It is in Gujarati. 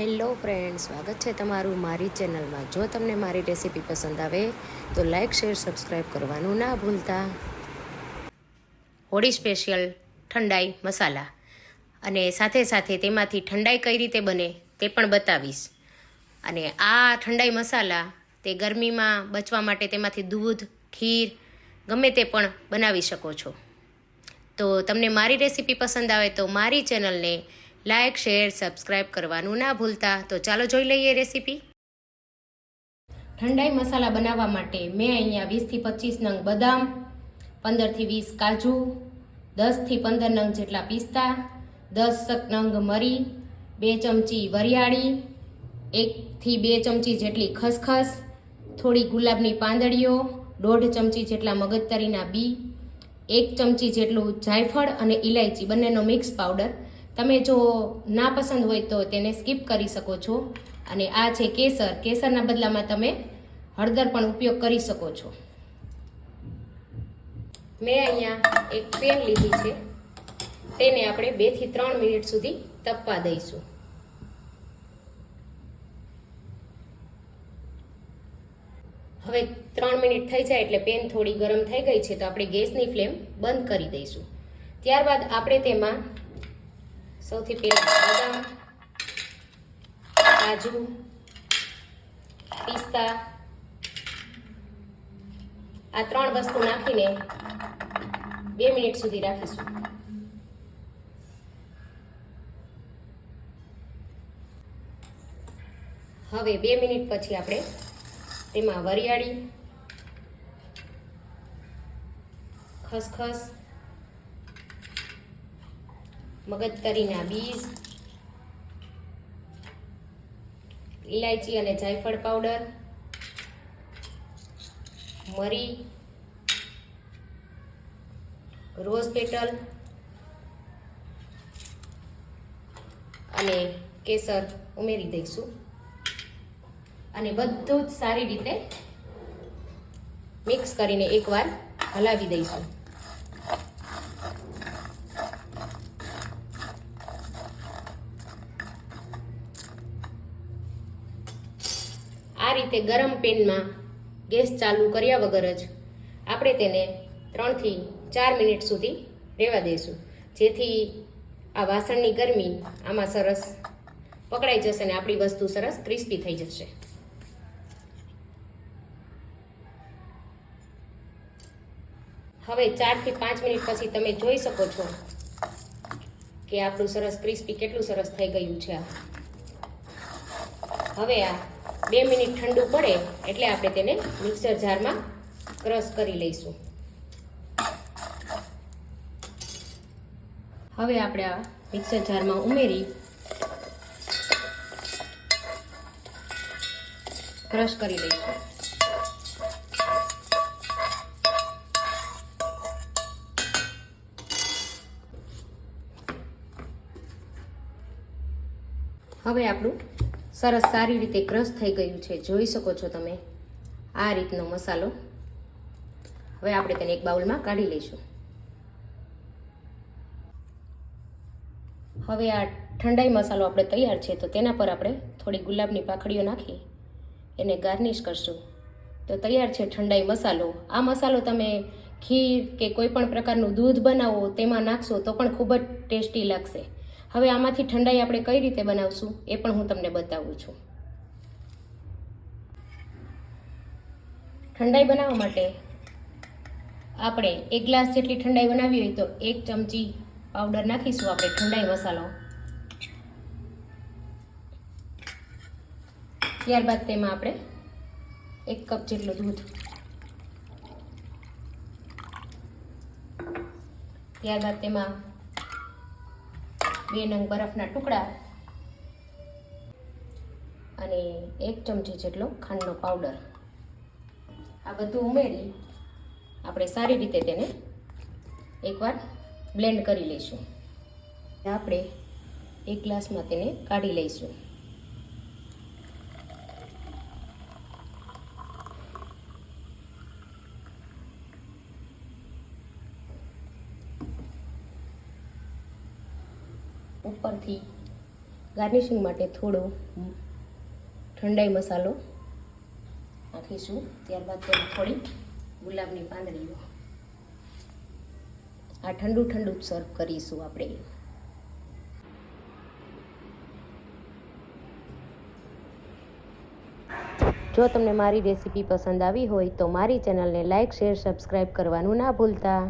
હેલો ફ્રેન્ડ સ્વાગત છે તમારું મારી ચેનલમાં. જો તમને મારી રેસીપી પસંદ આવે, તો લાઇક શેર સબસ્ક્રાઈબ કરવાનું ના ભૂલતા. હોળી સ્પેશિયલ ઠંડાઈ મસાલા. અને સાથે સાથે તેમાંથી ઠંડાઈ કઈ રીતે બને તે પણ બતાવીશ. અને આ ઠંડાઈ મસાલા તે ગરમીમાં બચવા માટે તેમાંથી દૂધ, ખીર, ગમે તે પણ બનાવી શકો છો. તો તમને મારી રેસીપી પસંદ આવે તો મારી ચેનલને લાઇક શેર સબસ્ક્રાઈબ કરવાનું ના ભૂલતા. તો ચાલો જોઈ લઈએ રેસીપી. ઠંડાઈ મસાલા બનાવવા માટે મેં અહીંયા વીસથી પચીસ નંગ બદામ, પંદરથી વીસ કાજુ, દસથી પંદર નંગ જેટલા પિસ્તા, દસ નંગ મરી, બે ચમચી વરિયાળી, એકથી બે ચમચી જેટલી ખસખસ, થોડી ગુલાબની પાંદડીઓ, દોઢ ચમચી જેટલા મગજતરીના બી, એક ચમચી જેટલું જાયફળ અને ઇલાયચી બંનેનો મિક્સ પાવડર તમે જો ના પસંદ હોય તો તેને સ્કીપ કરી શકો છો. અને આ છે કેસર. કેસરના બદલામાં તમે હળદર પણ ઉપયોગ કરી શકો છો. મેં અહીંયા એક પેન લીધી છે. તેને આપણે બેથી ત્રણ મિનિટ સુધી તપવા દઈશું. હવે ત્રણ મિનિટ થઈ જાય એટલે પેન થોડી ગરમ થઈ ગઈ છે તો આપણે ગેસની ફ્લેમ બંધ કરી દઈશું. ત્યારબાદ આપણે તેમાં સૌથી પહેલાં બદામ, કાજુ, પિસ્તા, આ ત્રણ વસ્તુ નાખીને બે મિનિટ સુધી રાખીશું. હવે બે મિનિટ પછી આપણે તેમાં વરિયાળી, ખસખસ મગજતરીના બીજ ઇલાયચી અને જાયફળ પાવડર, મરી, રોઝ પેટલ અને કેસર ઉમેરી દઈશું. અને બધું જ સારી રીતે મિક્સ કરીને એકવાર હલાવી દઈશું. રીતે ગરમ પેનમાં ગેસ ચાલુ કર્યા વગર જ આપણે તેને ત્રણથી ચાર મિનિટ સુધી રહેવા દઈશું. જેથી આ વાસણની ગરમી આમાં સરસ પકડાઈ જશે અને આપણી વસ્તુ સરસ ક્રિસ્પી થઈ જશે. હવે ચારથી પાંચ મિનિટ પછી તમે જોઈ શકો છો કે આપણું સરસ ક્રિસ્પી કેટલું સરસ થઈ ગયું છે હવે આ બે મિનિટ ઠંડુ પડે એટલે આપણે તેને મિક્સર જારમાં ક્રશ કરી લઈશું. હવે આપણે આ મિક્સર જારમાં ઉમેરી ક્રશ કરી લઈશું. હવે આપણું સરસ સારી રીતે ક્રશ થઈ ગયું છે. જોઈ શકો છો તમે આ રીતનો મસાલો. હવે આપણે તેને એક બાઉલમાં કાઢી લઈશું. હવે આ ઠંડાઈ મસાલો આપણે તૈયાર છે, તો તેના પર આપણે થોડી ગુલાબની પાખડીઓ નાખી એને ગાર્નિશ કરશું. તો તૈયાર છે ઠંડાઈ મસાલો. આ મસાલો તમે ખીર કે કોઈ પણ પ્રકારનું દૂધ બનાવો, તેમાં નાખશો તો પણ ખૂબ જ ટેસ્ટી લાગશે. હવે આમાંથી ઠંડાઈ આપણે કઈ રીતે બનાવશું એ પણ હું તમને બતાવું છું. ઠંડાઈ બનાવવા માટે આપણે એક ગ્લાસ જેટલી ઠંડાઈ બનાવી હોય તો એક ચમચી પાવડર નાખીશું આપણે ઠંડાઈ મસાલો. ત્યારબાદ તેમાં આપણે એક કપ જેટલું દૂધ. ત્યારબાદ તેમાં બે નંગ બરફના ટુકડા અને એક ચમચી જેટલો ખાંડનો પાવડર. આ બધું ઉમેરી આપણે સારી રીતે તેને એકવાર બ્લેન્ડ કરી લઈશું. આપણે એક ગ્લાસમાં તેને કાઢી લઈશું. ઉપરથી ગાર્નિશિંગ માટે થોડો ઠંડાઈ મસાલો નાખીશું. ત્યારબાદ તેમાં થોડી ગુલાબની પાંદડીઓ. આ ઠંડુ ઠંડુ સર્વ કરીશું આપણે. જો તમને મારી રેસીપી પસંદ આવી હોય તો મારી ચેનલને લાઇક શેર સબસ્ક્રાઈબ કરવાનું ના ભૂલતા.